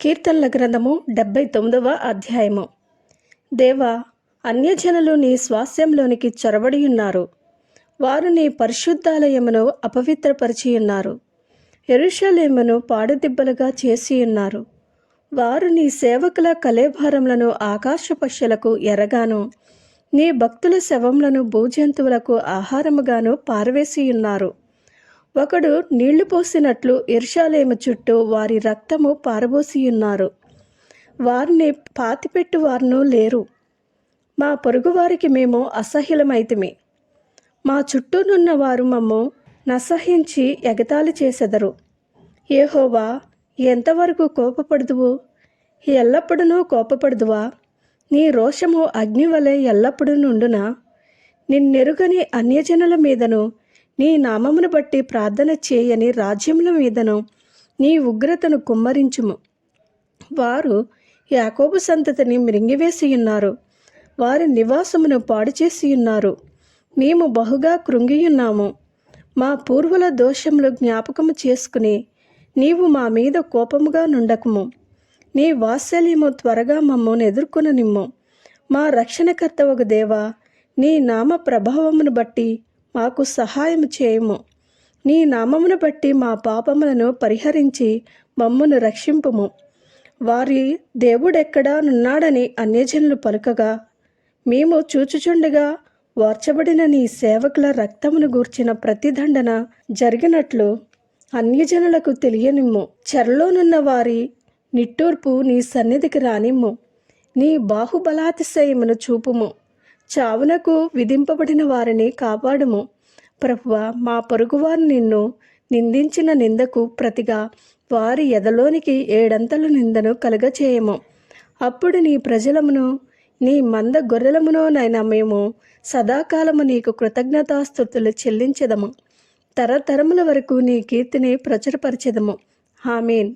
కీర్తనల గ్రంథము డెబ్బై తొమ్మిదవ అధ్యాయము. దేవా అన్యజనులు నీ స్వాస్యంలోనికి చొరబడి ఉన్నారు వారు నీ పరిశుద్ధాలయమును అపవిత్రపరిచి ఉన్నారు ఎరుషలేమును పాడుదిబ్బలుగా చేసి ఉన్నారు వారు నీ సేవకుల కలేభారములను ఆకాశ పక్షులకు ఎరగాను నీ భక్తుల శవములను భూజంతువులకు ఆహారముగాను పారవేసి ఉన్నారు ఒకడు నీళ్ళు పోసినట్లు ఇర్షాలేము చుట్టూ వారి రక్తము పారబోసి ఉన్నారు వారిని పాతిపెట్టు వారును లేరు. మా పొరుగువారికి మేము అసహ్యులమైతిమి. మా చుట్టూనున్న వారు మమ్ము నసహించి ఎగతాళి చేసెదరు. ఏహోవా ఎంతవరకు కోపపడదువు? ఎల్లప్పుడూ కోపపడదువా? నీ రోషము అగ్ని వలె ఎల్లప్పుడూ నుండునా? నిన్నెరుగని అన్యజనుల మీదను నీ నామమును బట్టి ప్రార్థన చేయని రాజ్యముల మీదను నీ ఉగ్రతను కుమ్మరించుము. వారు యాకోబు సంతతిని మృంగివేసి ఉన్నారు. వారి నివాసమును పాడు చేసి ఉన్నారు. మేము బహుగా కృంగియున్నాము మా పూర్వుల దోషములు జ్ఞాపకము చేసుకుని నీవు మా మీద కోపముగా నుండకుము. నీ వాత్సల్యము త్వరగా మమ్మల్ని ఎదుర్కొననిమ్ము. మా రక్షణకర్త ఒక దేవా నీ నామ ప్రభావమును బట్టి మాకు సహాయం చేయము. నీ నామమును బట్టి మా పాపములను పరిహరించి మమ్మను రక్షింపుము. వారి దేవుడెక్కడా నున్నాడని అన్యజనులు పలుకగా మేము చూచుచుండగా వార్చబడిన నీ సేవకుల రక్తమును గూర్చిన ప్రతిదండన జరిగినట్లు అన్యజనులకు తెలియనిమ్ము. చెరలోనున్న వారి నిట్టూర్పు నీ సన్నిధికి రానిమ్ము. నీ బాహుబలాతిశయమును చూపుము. చావునకు విధింపబడిన వారిని కాపాడుము. ప్రభువ మా పొరుగువారు నిన్ను నిందించిన నిందకు ప్రతిగా వారి ఎదలోనికి ఏడంతల నిందను కలుగచేయము. అప్పుడు నీ ప్రజలమును నీ మంద గొర్రెలమునోనైనా మేము సదాకాలము నీకు కృతజ్ఞతాస్థుతులు చెల్లించదము. తరతరముల వరకు నీ కీర్తిని ప్రచురపరచెదము. హామీన్